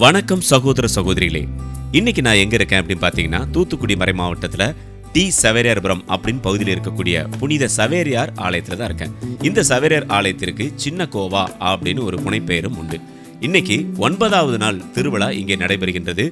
வணக்கம் சகோதர சகோதரிகளே. இன்னைக்கு நான் எங்க இருக்கேன் அப்படின்னு பார்த்தீங்கன்னா தூத்துக்குடி மறை மாவட்டத்துல டி சவேரியார்புரம் அப்படின்னு பகுதியில் இருக்கக்கூடிய புனித சவேரியார் ஆலயத்துல தான் இருக்கேன். இந்த சவேரியார் ஆலயத்திற்கு சின்ன கோவா அப்படின்னு ஒரு புனைப்பெயரும் உண்டு. இன்னைக்கு ஒன்பதாவது நாள் திருவிழா இங்கே நடைபெறுகின்றது.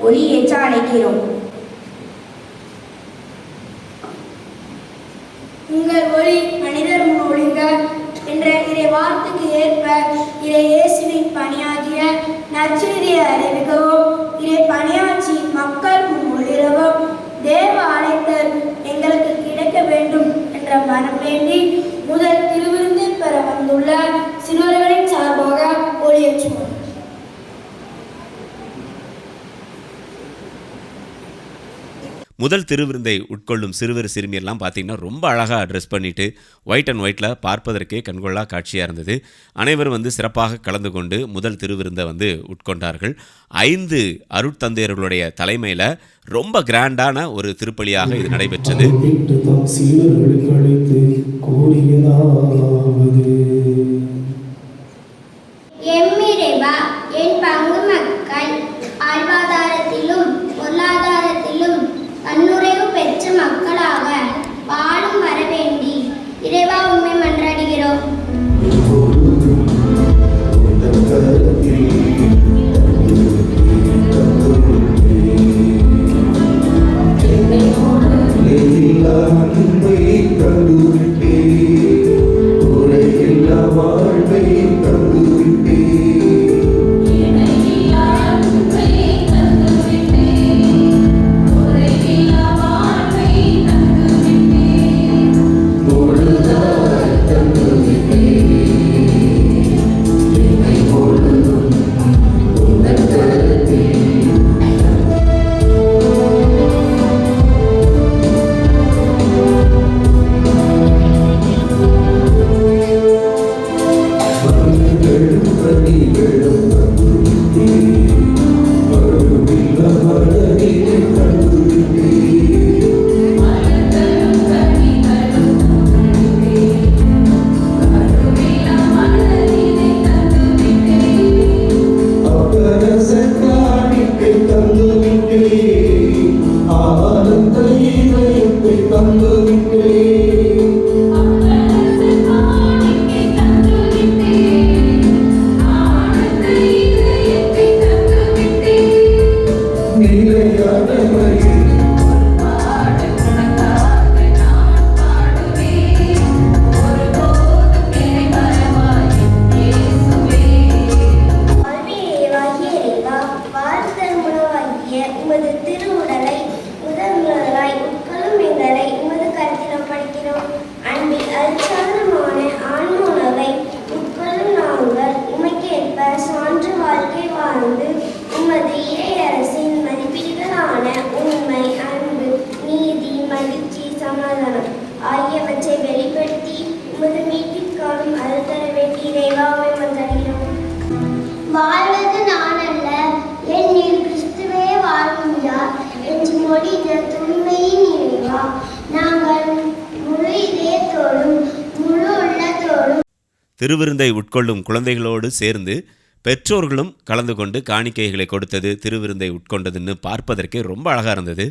ஒளி ஏற்ற அழைக்கிறோம். உங்கள் ஒளி மனிதர் முன் என்ற இறை வார்த்தைக்கு ஏற்ப இறை இயேசுவின் பணியாகிய நற்செய்தியை அறிவிக்கவும் இறை பணியாற்றி மக்கள் முன் ஒளிரவும் தேவ அழைத்தல் எங்களுக்கு கிடைக்க வேண்டும் என்ற மனம் வேண்டி முதல் திருவிருந்தை உட்கொள்ளும் சிறுவர் சிறுமியெல்லாம் பார்த்தீங்கன்னா ரொம்ப அழகாக ட்ரெஸ் பண்ணிவிட்டு ஒயிட் அண்ட் ஒயிட்டில் பார்ப்பதற்கே கண்கொள்ளா காட்சியாக இருந்தது. அனைவரும் வந்து சிறப்பாக கலந்து கொண்டு முதல் திருவிருந்தை வந்து உட்கொண்டார்கள். ஐந்து அருட்தந்தையர்களுடைய தலைமையில் ரொம்ப கிராண்டான ஒரு திருப்பலியாக இது நடைபெற்றது. என் பங்கு மக்கள் திருவிருந்தை உட்கொள்ளும் குழந்தைகளோடு சேர்ந்து பெற்றோர்களும் கலந்து கொண்டு காணிக்கைகளை கொடுத்தது திருவிருந்தை உட்கொண்டதுன்னு பார்ப்பதற்கே ரொம்ப அழகாக இருந்தது.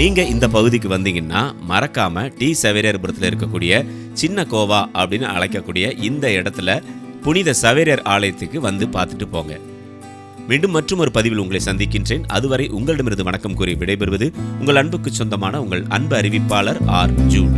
நீங்கள் இந்த பகுதிக்கு வந்தீங்கன்னா மறக்காமல் டி சவேரியர்புரத்தில் இருக்கக்கூடிய சின்ன கோவா அப்படின்னு அழைக்கக்கூடிய இந்த இடத்துல புனித சவேரியர் ஆலயத்துக்கு வந்து பார்த்துட்டு போங்க. மீண்டும் மற்றும் ஒரு பதிவில் உங்களை சந்திக்கின்றேன். அதுவரை உங்களிடமிருந்து வணக்கம் கூறி விடைபெறுவது உங்கள் அன்புக்கு சொந்தமான உங்கள் அன்பு அறிவிப்பாளர் ஆர். ஜூன்.